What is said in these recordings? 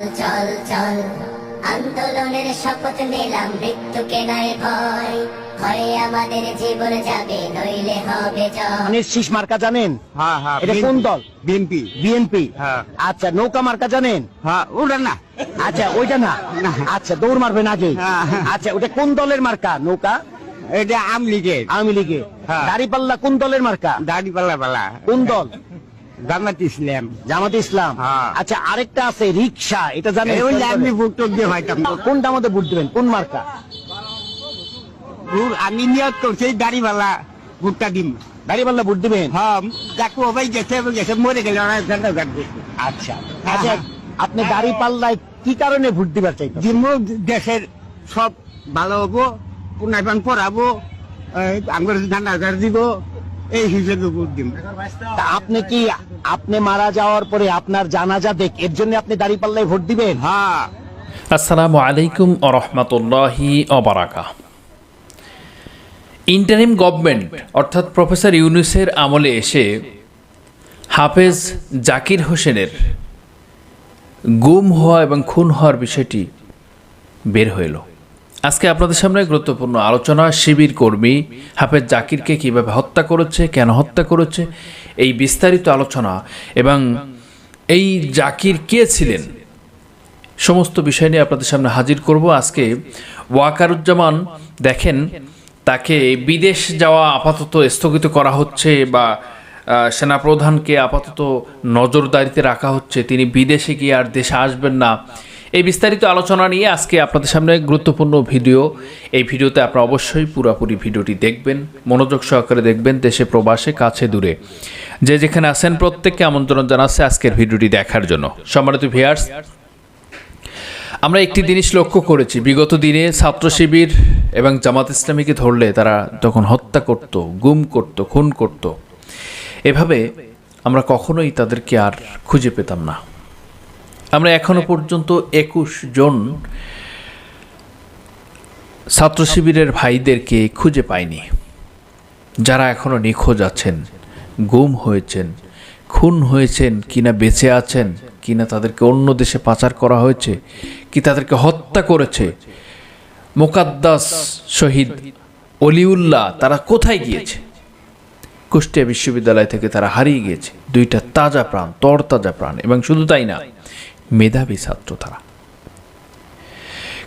চল চল। আন্দোলনের শপথ নিলাম মৃত্যুকে নাই ভয়? হয় আমাদের জীবন যাবে নইলে হবে জয়। শীষ মার্কা জানেন? হ্যাঁ হ্যাঁ এটা কোন দল? বিএনপি। বিএনপি। হ্যাঁ। আচ্ছা নৌকা মার্কা জানেন? হ্যাঁ ওটা না। আচ্ছা ওইটা না। না। আচ্ছা দৌড় মারবেন আগে। হ্যাঁ। আচ্ছা ওটা কোন দলের মার্কা নৌকা? এটা আম লীগের। আওয়ামী লীগে হ্যাঁ। দাড়িপাল্লা কোন দলের মার্কা? দাড়ি পাল্লা পাল্লা। কোন দল? জামাত ইসলাম। জামাত ইসলাম। আচ্ছা আরেকটা আছে রিক্সা এটা জানেন আমি ভোট টোক দিয়ে ভাইতাম। কোনটা মধ্যে ভোট দিবেন? কোন মার্কা? আমি নিয়ত করছি দাড়ি পাল্লা ভোটটা দিম। দাড়িপাল্লা ভোট দিবেন? হ্যাঁ যাকে ওবাই গেছে গেছে মরে গেলে ওরা ঘণ্টা কাটবে আচ্ছা। আচ্ছা আপনি দাড়িপাল্লায় কি কারণে ভোট দিবার দিমু দেশের সব ভালো হব পুনাইপান পড়াবো আমার ধান দিব। এই হিসেবে ভোট তা। আপনি কি আপনি মারা যাওয়ার পরে আপনার জানাজা দেখ এর জন্য আপনি দাড়িপাল্লায় ভোট দিবেন? হ্যাঁ। আসসালামু আলাইকুম আরহামতুল্লাহি অবারাকা ইন্টারিম গভর্নমেন্ট অর্থাৎ প্রফেসর ইউনুসের আমলে এসে হাফেজ জাকির হোসেনের গুম হওয়া এবং খুন হওয়ার বিষয়টি বের হইল আজকে আপনাদের সামনে গুরুত্বপূর্ণ আলোচনা, শিবির কর্মী হাফেজ জাকিরকে কীভাবে হত্যা করেছে, কেন হত্যা করেছে, এই বিস্তারিত আলোচনা। এবং এই জাকির কে ছিলেন, সমস্ত বিষয় নিয়ে আপনাদের সামনে হাজির করব। আজকে ওয়াকারুজ্জামান দেখেন, তাকে বিদেশ যাওয়া আপাতত স্থগিত করা হচ্ছে বা সেনাপ্রধানকে আপাতত নজরদারিতে রাখা হচ্ছে। তিনি বিদেশে গিয়ে আর দেশে আসবেন না। এই বিস্তারিত আলোচনা নিয়ে আজকে আপনাদের সামনে গুরুত্বপূর্ণ ভিডিও। এই ভিডিওতে আপনারা অবশ্যই পুরোপুরি ভিডিওটি দেখবেন, মনোযোগ সহকারে দেখবেন দেশে, প্রবাসে, কাছে, দূরে। যে যেখানে আছেন, প্রত্যেককে আমন্ত্রণ জানাচ্ছে আজকের ভিডিওটি দেখার জন্য। সম্মানিত ভিয়ার্স আমরা একটি জিনিস লক্ষ্য করেছি। বিগত দিনে ছাত্র শিবির এবং জামাত ইসলামীকে ধরলে তারা তখন হত্যা করত, গুম করত, খুন করত, এভাবে আমরা কখনোই তাদেরকে আর খুঁজে পেতাম না। আমরা এখনও পর্যন্ত একুশ জন ছাত্র শিবিরের ভাইদেরকে খুঁজে পাইনি। যারা এখনও নিখোঁজ আছেন গুম হয়েছেন খুন হয়েছেন কিনা বেঁচে আছেন কিনা তাদেরকে অন্য দেশে পাচার করা হয়েছে কি তাদেরকে হত্যা করেছে মোকাদ্দাস শহীদ অলিউল্লাহ তারা কোথায় গিয়েছে? কুষ্টিয়া বিশ্ববিদ্যালয় থেকে তারা হারিয়ে গিয়েছে। দুইটা তাজা প্রাণ তরতাজা প্রাণ এবং শুধু তাই না মেধাবী ছাত্র তারা।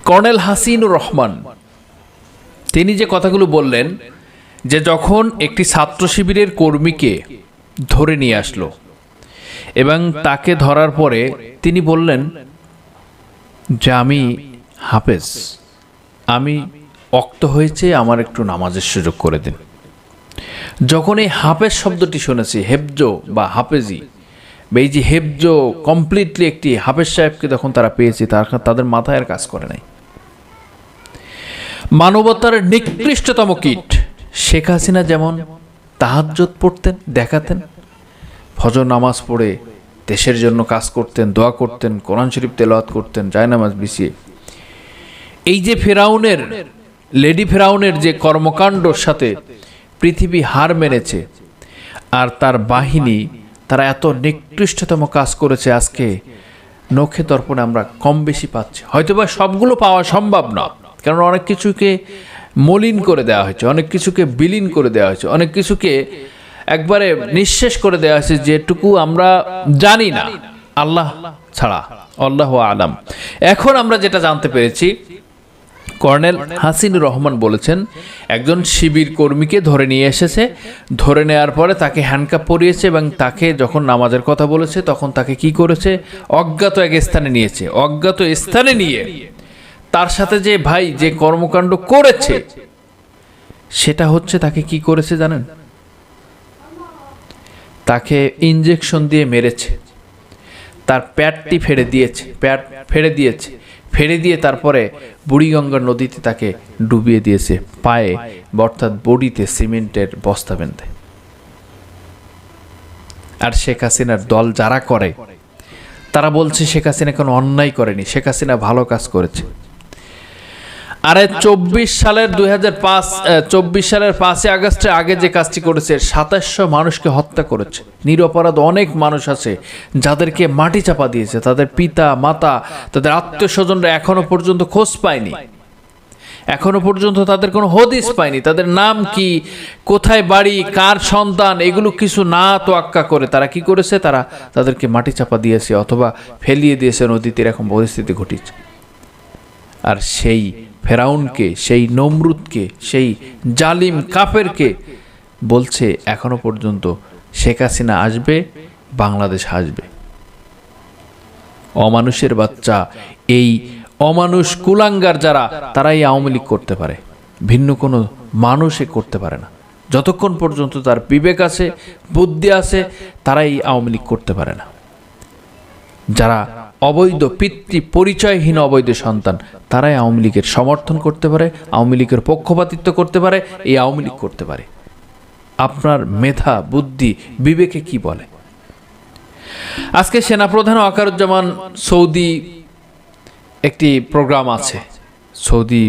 কর্নেল হাসিনুর রহমান, তিনি যে কথাগুলো বললেন, যে যখন একটি ছাত্র শিবিরের কর্মীকে ধরে নিয়ে আসলো এবং তাকে ধরার পরে তিনি বললেন, যে আমি হাফেজ, আমি অক্ত হয়েছে আমার একটু নামাজের সুযোগ করে দিন। যখন এই হাফেজ শব্দটি শুনেছি হেফজো বা হাফেজি এই যে হেফজো কমপ্লিটলি একটি হাফেজ সাহেবকে যখন তারা পেয়েছে, তার তাদের মাথায় আর কাজ করে নাই। মানবতার নিকৃষ্টতম কীট। শেখ হাসিনা যেমন তাহাজ্জত পড়তেন, দেখাতেন, ফজর নামাজ পড়ে দেশের জন্য কাজ করতেন, দোয়া করতেন, কোরআন শরীফ তেলাওয়াত করতেন, জায়নামাজ বিছিয়ে। এই যে ফেরাউনের, লেডি ফেরাউনের যে কর্মকাণ্ডর সাথে পৃথিবী হার মেনেছে, আর তার বাহিনী তারা এত নিকৃষ্টতম কাজ করেছে আজকে। নখে দর্পণে আমরা কম বেশি পাচ্ছি। হয়তোবা সবগুলো পাওয়া সম্ভব না। কারণ অনেক কিছুকে মলিন করে দেওয়া হয়েছে, অনেক কিছুকে বিলীন করে দেওয়া হয়েছে, অনেক কিছুকে একবারে নিঃশেষ করে দেওয়া হয়েছে যেটুকু আমরা জানি না। আল্লাহ ছাড়া, আল্লাহ আলাম। এখন আমরা যেটা জানতে পেরেছি কর্নেল হাসিন রহমান বলেছেন, একজন শিবির কর্মীকে ধরে নিয়ে এসেছে। ধরে নেওয়ার পরে তাকে হ্যান্ডকাপ পরিয়েছে এবং তাকে যখন নামাজের কথা বলেছে, তখন তাকে কি করেছে? অজ্ঞাত এক স্থানে নিয়েছে। অজ্ঞাত স্থানে নিয়ে তার সাথে যে ভাই যে কর্মকাণ্ড করেছে, সেটা হচ্ছে তাকে কি করেছে জানেন? তাকে ইঞ্জেকশন দিয়ে মেরেছে। তার প্যাটটি ফেড়ে দিয়েছে, প্যাট ফেড়ে দিয়েছে। ফেড়ে দিয়ে তারপরে বুড়িগঙ্গা নদীতে তাকে ডুবিয়ে দিয়েছে পায়ে, অর্থাৎ বডিতে সিমেন্টের বস্তা বেঁধে। আর শেখ হাসিনার দল যারা করে, তারা বলছে শেখ হাসিনা কোনো অন্যায় করেনি। শেখ হাসিনা ভালো কাজ করেছে। আরে চব্বিশ সালের দুই হাজার পাঁচ চব্বিশ সালের পাঁচই আগস্টের আগে যে কাজটি করেছে, সাতাশশো মানুষকে হত্যা করেছে। নিরপরাধ অনেক মানুষ আছে যাদেরকে মাটি চাপা দিয়েছে। তাদের পিতা, মাতা, তাদের আত্মীয় স্বজনরা এখনও পর্যন্ত খোঁজ পায়নি। এখনও পর্যন্ত তাদের কোনো হদিস পায়নি। তাদের নাম কি, কোথায় বাড়ি, কার সন্তান, এগুলো কিছু না তোয়াক্কা করে তারা কি করেছে? তারা তাদেরকে মাটি চাপা দিয়েছে অথবা ফেলিয়ে দিয়েছে নদীতে, এরকম পরিস্থিতি ঘটিছে আর সেই ফেরাউনকে, সেই নমরুদকে, সেই জালিম কাফেরকে বলছে, এখনও পর্যন্ত শেখ হাসিনা আসবে, বাংলাদেশ আসবে। অমানুষের বাচ্চা, এই অমানুষ কুলাঙ্গার যারা, তারাই আওয়ামী লীগ করতে পারে। ভিন্ন কোনো মানুষে করতে পারে না। যতক্ষণ পর্যন্ত তার বিবেক আছে, বুদ্ধি আছে, তারাই আওয়ামী লীগ করতে পারে না। যারা অবৈধ পিতৃ পরিচয়হীন অবৈধ সন্তান। তারাই আওয়ামী লীগের সমর্থন করতে পারে, আওয়ামী লীগের পক্ষপাতিত্ব করতে পারে, এই আওয়ামী লীগ করতে পারে। আপনার মেধা, বুদ্ধি, বিবেকে কি বলে? আজকে সেনাপ্রধান ওয়াকারুজ্জামান সৌদি একটি প্রোগ্রাম আছে। সৌদি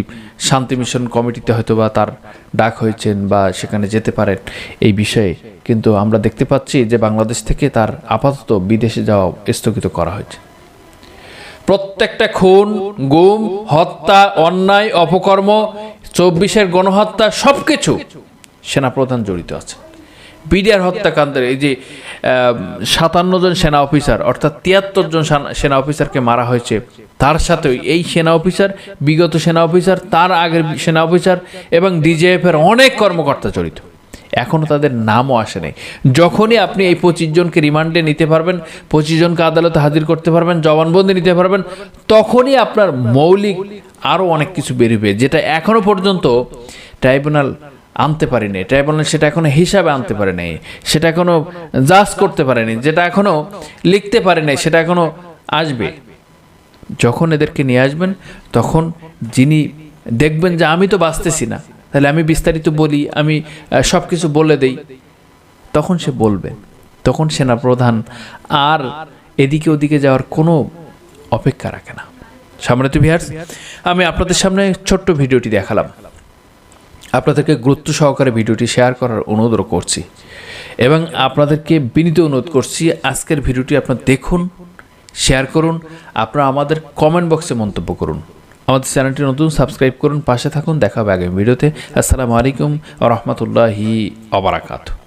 শান্তি মিশন কমিটিতে হয়তো বা তার ডাক হয়েছেন বা সেখানে যেতে পারেন এই বিষয়ে। কিন্তু আমরা দেখতে পাচ্ছি যে বাংলাদেশ থেকে তার আপাতত বিদেশে যাওয়া স্থগিত করা হয়েছে। প্রত্যেকটা খুন, গুম, হত্যা, অন্যায়, অপকর্ম, চব্বিশের গণহত্যা সব কিছু সেনাপ্রধান জড়িত আছে। বিডিআর হত্যাকাণ্ডের এই যে সাতান্ন জন সেনা অফিসার, অর্থাৎ তিয়াত্তর জন সেনা- অফিসারকে মারা হয়েছে, তার সাথেও এই সেনা অফিসার, বিগত সেনা অফিসার, তার আগের সেনা অফিসার এবং ডিজিএফ এর অনেক কর্মকর্তা জড়িত। এখনও তাদের নামও আসে নাই যখনই আপনি এই পঁচিশ জনকে রিমান্ডে নিতে পারবেন, পঁচিশ জনকে আদালতে হাজির করতে পারবেন, জবানবন্দি নিতে পারবেন, তখনই আপনার মৌলিক আরও অনেক কিছু বেরোবে, যেটা এখনও পর্যন্ত ট্রাইব্যুনাল আনতে পারেনি। ট্রাইব্যুনাল সেটা এখনও হিসাবে আনতে পারে নাই সেটা এখনও জাজ করতে পারেনি, যেটা এখনও লিখতে পারে নাই সেটা এখনও আসবে। যখন এদেরকে নিয়ে আসবেন, তখন যিনি দেখবেন যে আমি তো বাঁচতেছি না তাহলে আমি বিস্তারিত বলি, আমি সব কিছু বলে দেই। তখন সে বলবে, তখন সেনাপ্রধান আর এদিকে ওদিকে যাওয়ার কোনো অপেক্ষা রাখে না। সামনে ভিহার্স আমি আপনাদের সামনে ছোট্ট ভিডিওটি দেখালাম। আপনাদেরকে গুরুত্ব সহকারে ভিডিওটি শেয়ার করার অনুরোধ করছি এবং আপনাদেরকে বিনীত অনুরোধ করছি, আজকের ভিডিওটি আপনার দেখুন, শেয়ার করুন, আপনারা আমাদের কমেন্ট বক্সে মন্তব্য করুন। আমাদের চ্যানেলটি নতুন, সাবস্ক্রাইব করুন, পাশে থাকুন, দেখা হবে আগামী ভিডিওতে। আসসালামু আলাইকুম রহমতুল্লাহি অবরাকাতু